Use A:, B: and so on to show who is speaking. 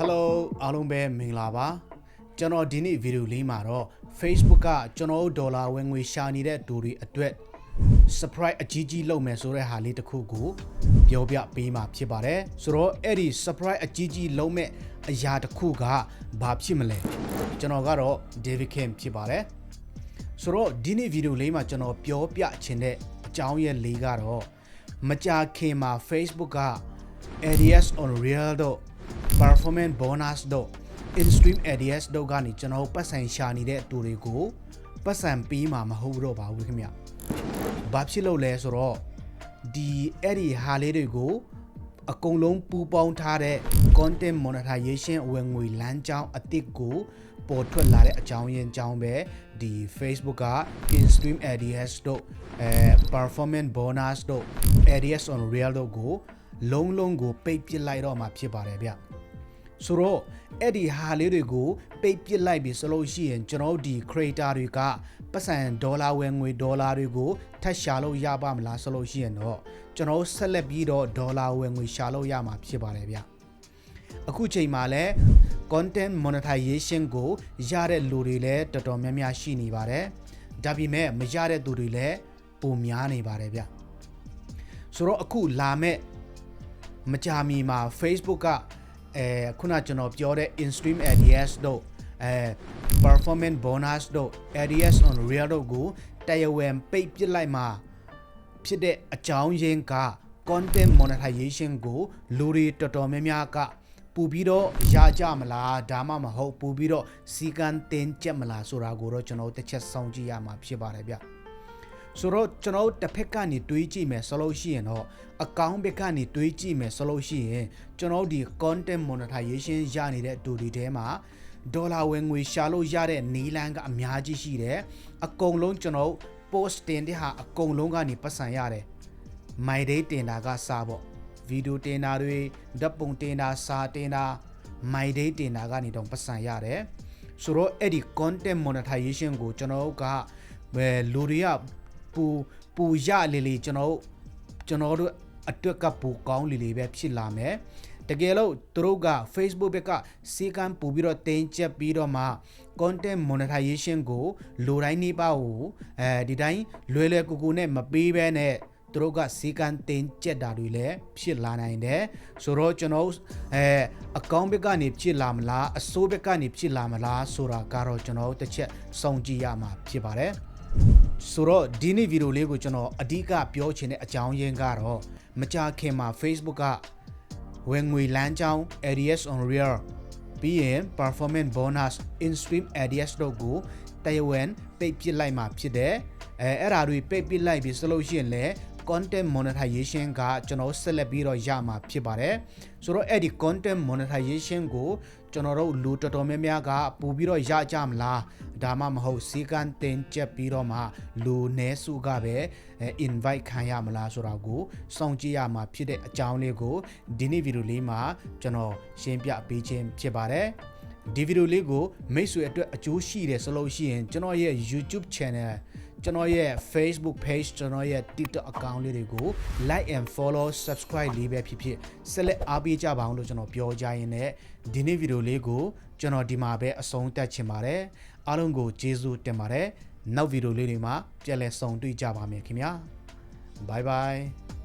A: ဟယ်လိုအားလုံးပဲမင်္ဂလာပါကျွန်တော်ဒီနေ့ဗီဒီယိုလေးမှာတော့ Facebook ကကျွန်တော်တို့ဒေါ်လာဝင်ငွေရှာနေတဲ့တူတွေအတွက် surprise အကြီးကြီးလုပ်မယ်ဆိုတဲ့ဟာလေးတစ်ခုကိုပြောပြပေးမှာဖြစ်ပါတယ်ဆိုတော့အဲ့ဒီ surprise အကြီးကြီးလုပ်မဲ့အရာတစ်ခုကဘာဖြစ်မလဲကျွန်တော်ကတော့ David Kim ဖြစ်ပါတယ်ဆိုတော့ဒီနေ့ဗီဒီယိုလေးမှာကျွန်တော်ပြောပြချင်တဲ့အကြောင်းရဲ့လေးကတော့မကြာခင်မှာ Facebook က ADS on real တော့ performance bonus တော့ in stream ADS တော့ကနေကျွန်တော်တို့ပတ်ဆိုင်ရှာနေတဲ့အတူတွေကိုပတ်စံပေးမှာမဟုတ်တော့ပါဘူးခင်ဗျဘာဖြစ်လို့လဲဆိုတော့ဒီအဲ့ဒီဟာလေးတွေကိုအကုန်လုံးပူပေါင်းထားတဲ့ content monetization ဝင်ငွေလမ်းကြောင်းအသစ်ကိုပေါ်ထွက်လာတဲ့အကြောင်းရင်းအကြောင်းပဲဒီ Facebook က in stream ADS တို့အဲ performance bonus တို့ ADS on real တို့ကို လုံးလုံးကိုပိတ်ပစ်လိုက်တော့မှာဖြစ်ပါတယ်ဗျဆိုတော့အဲ့ဒီဟာလေးတွေကိုပိတ်ပစ်လိုက်ပြီဆိုလို့ရှိရင်ကျွန်တော်တို့ဒီ creator တွေကပတ်စံဒေါ်လာဝင်ငွေဒေါ်လာတွေကိုထပ်ရှာလို့ရပါမလားဆိုလို့ရှိရင်တော့ကျွန်တော်တို့ဆက်လက်ပြီးတော့ဒေါ်လာဝင်ငွေရှာလို့ရမှာဖြစ်ပါတယ်ဗျအခုချိန်မှာလဲ content monetization ကိုရတဲ့လူတွေလည်းတော်တော်များများရှိနေပါတယ်ဒါပေမဲ့မရတဲ့သူတွေလည်းပုံများနေပါတယ်ဗျဆိုတော့အခုလာမဲ့ မကြာမီမှာ Facebook ကအဲခုနကျွန်တော်ပြောတဲ့ in-stream ADS တို့အဲ performance bonus တို့ ADS on real တို့ကိုတရားဝင်ပိတ်ပစ်လိုက်မှာဖြစ်တဲ့အကြောင်းရင်းက content monetization ကိုလူတွေတော်တော်များများကပူပြီးတော့ရကြမလားဒါမှမဟုတ်ပူပြီးတော့စီကံတင်ကြက်မလားဆိုတာကိုတော့ကျွန်တော်တစ်ချက်စောင့်ကြည့်ရမှာဖြစ်ပါတယ်ဗျ ဆိုတော့ကျွန်တော်တို့တစ်ဖက်ကနေတွေးကြည့်မယ်ဆိုလို့ရှိရင်တော့အကောင့်ဘက်ကနေတွေးကြည့်မယ်ဆိုလို့ရှိရင်ကျွန်တော်တို့ဒီ content monetization ရနေတဲ့အတူတွေထဲမှာဒေါ်လာဝင်ငွေရှာလို့ရတဲ့နီလန်းကအများကြီးရှိတယ်အကုန်လုံးကျွန်တော်တို့ post တင်တဲ့ဟာအကုန်လုံးကနေပတ်စံရတယ် my day တင်တာကစားပေါ့ဗီဒီယိုတင်တာတွေဓာတ်ပုံတင်တာစာတင်တာ my day တင်တာကနေတော့ပတ်စံရတယ်ဆိုတော့အဲ့ဒီ content monetization ကိုကျွန်တော်တို့ကဘယ်လူတွေက ပူပူရလေလေကျွန်တော်တို့ကျွန်တော်တို့အတွက်ကပူကောင်းလေလေပဲဖြစ်လာမယ်တကယ်လို့သူတို့က Facebook ဘက်ကစီကံပူပြီးတော့တင်ချက်ပြီးတော့မှ content monetization ကိုလိုတိုင်းနေပါဘူးအဲဒီတိုင်းလွယ်လွယ်ကူကူနဲ့မပေးဘဲနဲ့သူတို့ကစီကံတင်ကြက်တာတွေလည်းဖြစ်လာနိုင်တယ်ဆိုတော့ကျွန်တော်အဲအကောင့်ဘက်ကနေဖြစ်လာမလားအစိုးဘက်ကနေဖြစ်လာမလားဆိုတာကတော့ကျွန်တော်တစ်ချက်စောင့်ကြည့်ရမှာဖြစ်ပါတယ် ဆိုတော့ဒီနေ့ဗီဒီယိုလေးကိုကျွန်တော်အဓိကပြောချင်တဲ့အကြောင်းရင်းကတော့မကြာခင်မှာ Facebook ကဝင်ငွေလမ်းကြောင်း ADS on real ပြီးရင် performance bonus in stream ADS တို့ကိုတရားဝင်ပိတ်ပစ်လိုက်မှာဖြစ်တယ်အဲအဲ့ဒါတွေပိတ်ပစ်လိုက်ပြီဆိုလို့ရှိရင်လည်း content monetization ကကျွန်တော်ဆက်လက်ပြီးတော့ရမှာဖြစ်ပါတယ်ဆိုတော့အဲ့ဒီ content monetization ကိုကျွန်တော်တို့လူတော်တော်များများကပို့ပြီးတော့ရကြမလားဒါမှမဟုတ်စီကံတင်ချက်ပြီးတော့မှလူနည်းစုကပဲ invite ခံရမလားဆိုတာကိုစောင့်ကြည့်ရမှာဖြစ်တဲ့အကြောင်းလေးကိုဒီနေ့ဗီဒီယိုလေးမှာကျွန်တော်ရှင်းပြပေးခြင်းဖြစ်ပါတယ်ဒီဗီဒီယိုလေးကိုမိတ်ဆွေအတွက်အကျိုးရှိတယ်ဆိုလို့ရှိရင်ကျွန်တော်ရဲ့ YouTube channel ကျွန်တော်ရဲ့ Facebook page ကျွန်တော်ရဲ့ TikTok account လေးတွေကို like and follow subscribe လေးပဲဖြစ်ဖြစ်ဆက်လက်အားပေးကြပါအောင်လို့ကျွန်တော်ပြောကြရင်းနဲ့ဒီနေ့ဗီဒီယိုလေးကိုကျွန်တော်ဒီမှာပဲအဆုံးသတ်ချင်ပါတယ်အားလုံးကိုကျေးဇူးတင်ပါတယ်နောက်ဗီဒီယိုလေးတွေမှာပြန်လည်ဆုံတွေ့ကြပါမယ်ခင်ဗျာ bye bye